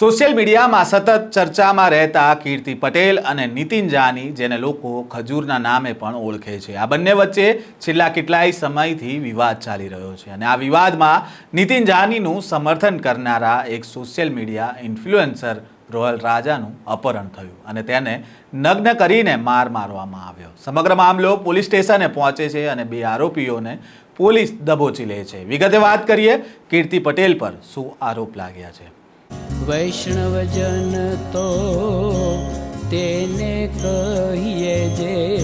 Social મીડિયામાં સતત ચર્ચામાં રહેતા કીર્તિ પટેલ અને નીતિન જાની, જેને લોકો ખજૂરના નામે પણ ઓળખે છે. આ બંને વચ્ચે છેલ્લા કેટલાય સમયથી વિવાદ ચાલી રહ્યો છે અને આ વિવાદમાં નીતિન જાનીનું સમર્થન કરનારા એક સોશિયલ મીડિયા ઇન્ફ્લુએન્સર રોયલ રાજાનું અપહરણ થયું અને તેને નગ્ન કરીને માર મારવામાં આવ્યો. સમગ્ર મામલો પોલીસ સ્ટેશને પહોંચે છે અને બે આરોપીઓને પોલીસ દબોચી લે છે. વિગતે વાત કરીએ કીર્તિ પટેલ પર શું આરોપ લાગ્યા છે. વૈષ્ણવજન તો તેને કહીએ જે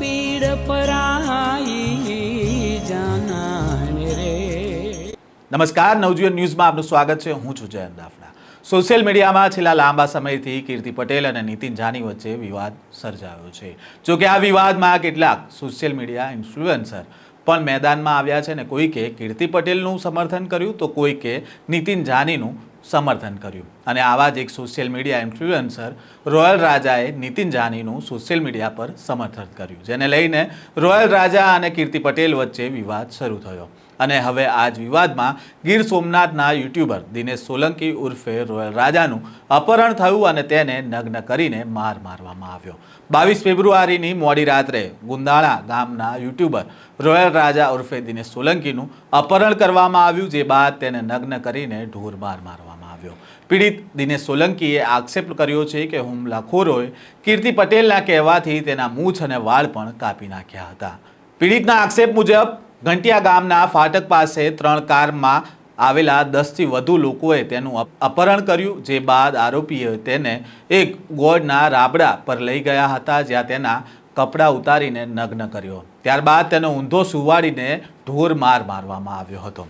પીડ પરાઈ જાનાને રે. નમસ્કાર, નવજીવન ન્યૂઝમાં આપનું સ્વાગત છે. હું છું જયંત દાફડા. સોશિયલ મીડિયામાં છેલ્લા લાંબા સમયથી કીર્તિ પટેલ અને નીતિન જાની વચ્ચે વિવાદ સર્જાયો છે. જોકે આ વિવાદમાં કેટલાક સોશિયલ મીડિયા ઇન્ફ્લુએન્સર પણ મેદાનમાં આવ્યા છે ને કોઈકે કીર્તિ પટેલનું સમર્થન કર્યું, તો કોઈકે નીતિન જાનીનું સમર્થન કર્યું. અને આવા જ એક સોશિયલ મીડિયા ઇન્ફ્લુએન્સર રોયલ રાજાએ નીતિન જાનીનું સોશિયલ મીડિયા પર સમર્થન કર્યું, જેને લઈને રોયલ રાજા અને કીર્તિ પટેલ વચ્ચે વિવાદ શરૂ થયો. અને હવે આ જ વિવાદમાં ગીર સોમનાથના યુટ્યુબર દિનેશ સોલંકી ઉર્ફે રોયલ રાજાનું અપહરણ થયું અને તેને નગ્ન કરીને માર મારવામાં આવ્યો. બાવીસ ફેબ્રુઆરીની મોડી રાત્રે ગુંદાળા ગામના યુટ્યુબર રોયલ રાજા ઉર્ફે દિનેશ સોલંકીનું અપહરણ કરવામાં આવ્યું, જે બાદ તેને નગ્ન કરીને ઢોર માર મારવામાં આવ્યો. પીડિત દિનેશ સોલંકીએ આક્ષેપ કર્યો છે કે હુમલાખોરોએ કીર્તિ પટેલના કહેવાથી તેના મૂછ અને વાળ પણ કાપી નાખ્યા હતા. પીડિતના આક્ષેપ મુજબ ઘંટિયા ગામના ફાટક પાસે ત્રણ કારમાં આવેલા દસથી વધુ લોકોએ તેનું અપ- અપહરણ કર્યું, જે બાદ આરોપીએ તેને એક ગોળના રાબડા પર લઈ ગયા હતા, જ્યાં તેના કપડાં ઉતારીને નગ્ન કર્યો. ત્યારબાદ તેનો ઊંધો સુવાડીને ઢોર માર મારવામાં આવ્યો હતો.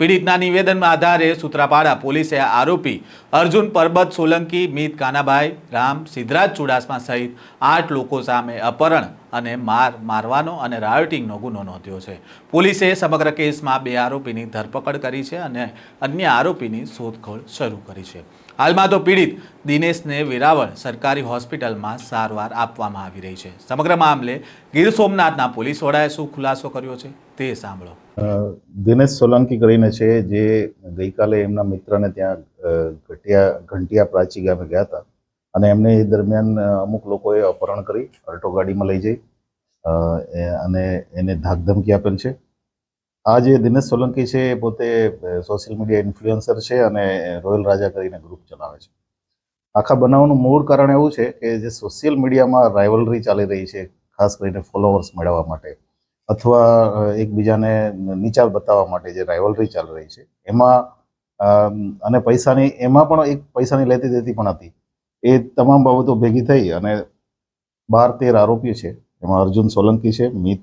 પીડિતના નિવેદનના આધારે સૂત્રાપાડા પોલીસે આરોપી અર્જુન, પરબત, સોલંકી, મિત, કાનાભાઈ, રામ, સિદ્ધરાજ ચુડાસમા સહિત આઠ લોકો સામે અપહરણ અને માર મારવાનો અને રાયોટિંગનો ગુનો નોંધ્યો છે. પોલીસે સમગ્ર કેસમાં બે આરોપીની ધરપકડ કરી છે અને અન્ય આરોપીની શોધખોળ શરૂ કરી છે. હાલમાં તો પીડિત દિનેશને વેરાવળ સરકારી હોસ્પિટલમાં સારવાર આપવામાં આવી રહી છે. સમગ્ર મામલે ગીર સોમનાથના પોલીસ વડાએ શું ખુલાસો કર્યો છે તે સાંભળો. દિનેશ સોલંકી કરીને છે, જે ગઈકાલે એમના મિત્રને ત્યાં ઘટિયા, ઘંટિયા પ્રાચી ગામે ગયા હતા. અને એમને એ દરમિયાન અમુક લોકોએ અપહરણ કરી, અલ્ટો ગાડીમાં લઈ જઈ અને એને ધાકધમકી આપેલ છે. આ જે દિનેશ સોલંકી છે, એ પોતે સોશિયલ મીડિયા ઇન્ફ્લુએન્સર છે અને રોયલ રાજા કરીને ગ્રુપ ચલાવે છે. આખા બનાવનું મૂળ કારણ એવું છે કે જે સોશિયલ મીડિયામાં રાઇવલરી ચાલી રહી છે, ખાસ કરીને ફોલોવર્સ મેળવવા માટે. અથવા એકબીજાને નીચા બતાવવા માટે જે રાઇવલરી ચાલી રહી છે, એમાં અને પૈસાની, એમાં પણ એક પૈસાની લેતી દેતી પણ હતી. એ તમામ બાબતો ભેગી થઈ અને બાર તેર આરોપીઓ છે. એમાં અર્જુન સોલંકી છે, મિત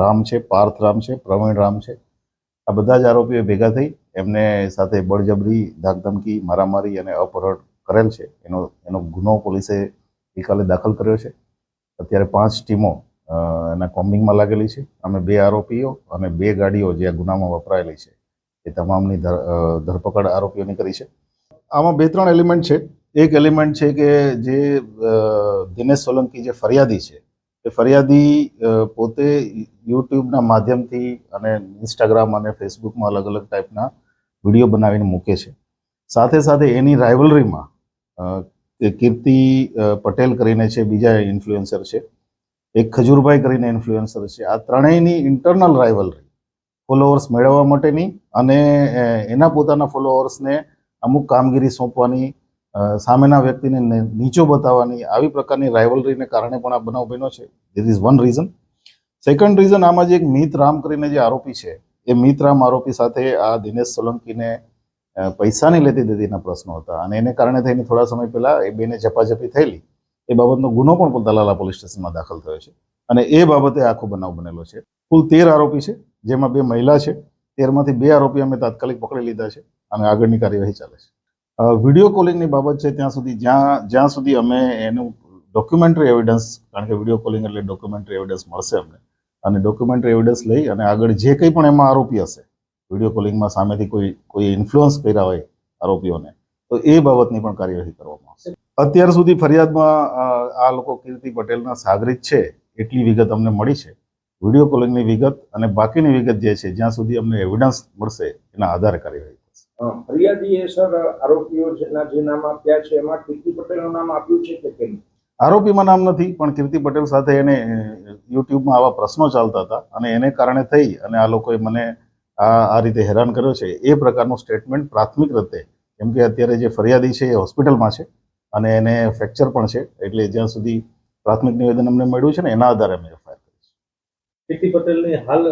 રામ છે, પાર્થ રામ છે, પ્રવીણ રામ છે. આ બધા જ આરોપીઓ ભેગા થઈ, એમને સાથે બળજબરી, ધાકધમકી, મારામારી અને અપહરણ કરેલ છે. એનો એનો ગુનો પોલીસે ગઈકાલે દાખલ કર્યો છે. અત્યારે પાંચ ટીમો એના કોમ્બિંગમાં લાગેલી છે. અમે બે આરોપીઓ અને બે ગાડીઓ જે આ ગુનામાં વપરાયેલી છે, એ તમામની ધર- ધરપકડ આરોપીઓની કરી છે. આમાં બે ત્રણ એલિમેન્ટ છે. એક એલિમેન્ટ છે કે જે દિનેશ સોલંકી જે ફરિયાદી છે, એ ફરિયાદી પોતે યુટ્યુબના માધ્યમથી અને ઇન્સ્ટાગ્રામ અને ફેસબુકમાં અલગ અલગ ટાઈપના વીડિયો બનાવીને મૂકે છે. સાથે સાથે એની રાઇવલરીમાં કીર્તિ પટેલ કરીને છે, બીજા ઇન્ફ્લુએન્સર છે. એક ખજૂરભાઈ કરીને ઇન્ફ્લુએન્સર છે. આ ત્રણેયની ઇન્ટરનલ રાઇવલરી ફોલોઅર્સ મેળવવા માટેની અને એના પોતાના ફોલોઅર્સને અમુક કામગીરી સોંપવાની સામેના વ્યક્તિને નીચો બતાવવાની, આવી પ્રકારની રાઇવલરીને કારણે પણ આ બનાવ બન્યો છે. This is one reason second reason આમાં જે એક મિત રામ કરીને જે આરોપી છે, એ મિત રામ આરોપી સાથે આ દિનેશ સોલંકીને પૈસાની લેતી દેતીના પ્રશ્નો હતા અને એને કારણે થઈને થોડા સમય પહેલા એ બેને ઝપાઝપી થયેલી. એ બાબતનો ગુનો પણ દલાલા પોલીસ સ્ટેશનમાં દાખલ થયો છે. અને એ બાબતે આખો બનાવ બનેલો છે. કુલ તેર આરોપી છે, જેમાં બે મહિલા છે. તેરમાંથી બે આરોપી અમે તાત્કાલિક પકડી લીધા છે અને આગળની કાર્યવાહી ચાલે છે. વીડિયો કોલિંગની બાબત છે, ત્યાં સુધી જ્યાં જ્યાં સુધી અમે એનું ડોક્યુમેન્ટરી એવિડન્સ કારણ કે વીડિયો કોલિંગ એટલે ડોક્યુમેન્ટરી એવિડન્સ મળશે અમને. અને ડોક્યુમેન્ટરી એવિડન્સ લઈ અને આગળ જે કંઈ પણ એમાં આરોપી હશે, વીડિયો કોલિંગમાં સામેથી કોઈ કોઈ ઇન્ફ્લુઅન્સ કર્યા હોય આરોપીઓને, તો એ બાબતની પણ કાર્યવાહી કરવામાં આવશે. અત્યાર સુધી ફરિયાદમાં આ લોકો કીર્તિ પટેલના સાગરિત છે એટલી વિગત અમને મળી છે. વીડિયો કોલિંગની વિગત અને બાકીની વિગત જે છે જ્યાં સુધી અમને એવિડન્સ મળશે એના આધારે કાર્યવાહી થશે. ફરિયાદીએ સર આરોપીઓ જે નામ આપ્યા છે એમાં કીર્તિ પટેલનું નામ આપ્યું છે કે કેમ? આરોપીમાં નામ નથી પણ કીર્તિ પટેલ સાથે એને યુટ્યુબમાં આવા પ્રશ્નો ચાલતા હતા અને એને કારણે થઈ અને આ લોકોએ મને આ આ રીતે હેરાન કર્યો છે. એ પ્રકારનું સ્ટેટમેન્ટ પ્રાથમિક રીતે કેમ કે અત્યારે જે ફરિયાદી છે એ હોસ્પિટલમાં છે. અને એને ફ્રેક્ચર પણ છે. એટલે જ્યાં સુધી પ્રાથમિક નિવેદન અમને મળ્યું છે ને એના આધારે અમે એફઆઈઆર કરી છે કીર્તિ પટેલની હાલ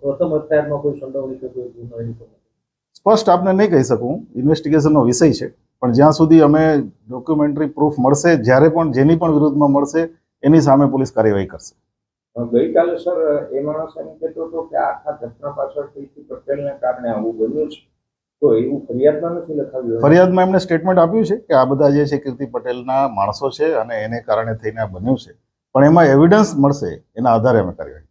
પ્રથમ એફઆઈઆરમાં કોઈ સંડોવણી કે કોઈ ગુનો. સ્પષ્ટ આપને નહીં કહી શકું. ઇન્વેસ્ટિગેશનનો વિષય છે. પણ જ્યાં સુધી અમે ડોક્યુમેન્ટરી પ્રૂફ મળશે જ્યારે પણ જેની પણ વિરુદ્ધમાં મળશે એની સામે પોલીસ કાર્યવાહી કરશે. ગઈકાલે સર એ માણસ એમ કહેતો હતો કે આખા ઘટના પાછળ પટેલને કારણે આવું બન્યું છે. ફરિયાદમાં એમણે સ્ટેટમેન્ટ આપ્યું છે કે આ બધા જે છે કીર્તિ પટેલના માણસો છે અને એને કારણે થઈને આ બન્યું છે. પણ એમાં એવિડન્સ મળશે એના આધારે અમે કાર્યવાહી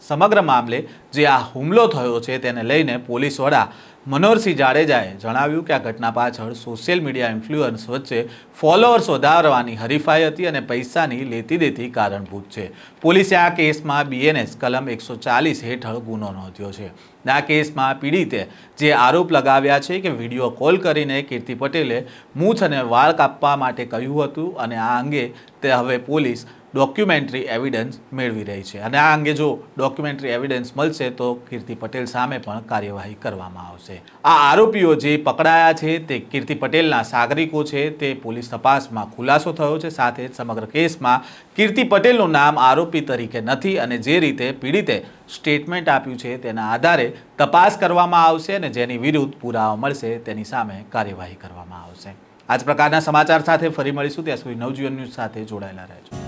સમગ્ર મામલે જે આ હુમલો થયો છે તેને લઈને પોલીસ વડા મનોહરસિંહ જાડેજાએ જણાવ્યું કે આ ઘટના પાછળ સોશિયલ મીડિયા ઇન્ફ્લુઅન્સ વચ્ચે ફોલોઅર્સ વધારવાની હરીફાઈ હતી અને પૈસાની લેતી દેતી કારણભૂત છે. પોલીસે આ કેસમાં બીએનએસ કલમ એકસો ચાલીસ હેઠળ ગુનો નોંધ્યો છે. આ કેસમાં પીડિતે જે આરોપ લગાવ્યા છે કે વીડિયો કોલ કરીને કીર્તિ પટેલે મૂછ અને વાળ કાપવા માટે કહ્યું હતું અને આ અંગે તે હવે પોલીસ ડોક્યુમેન્ટરી એવિડન્સ મેળવી રહી છે. અને આ અંગે જો ડોક્યુમેન્ટરી એવિડન્સ મળશે તો કીર્તિ પટેલ સામે પણ કાર્યવાહી કરવામાં આવશે. આ આરોપીઓ જે પકડાયા છે તે કીર્તિ પટેલના સાગરિકો છે, તે પોલીસ તપાસમાં ખુલાસો થયો છે, સાથે સમગ્ર કેસમાં કીર્તિ પટેલનું નામ આરોપી તરીકે નથી અને જે રીતે પીડિતે સ્ટેટમેન્ટ આપ્યું છે તેના આધારે તપાસ કરવામાં આવશે અને જેની વિરુદ્ધ પુરાવા મળશે તેની સામે કાર્યવાહી કરવામાં આવશે. આ જ પ્રકારના સમાચાર સાથે ફરી મળીશું. ત્યાં સુધી નવજીવન ન્યૂઝ સાથે જોડાયેલા રહેજો.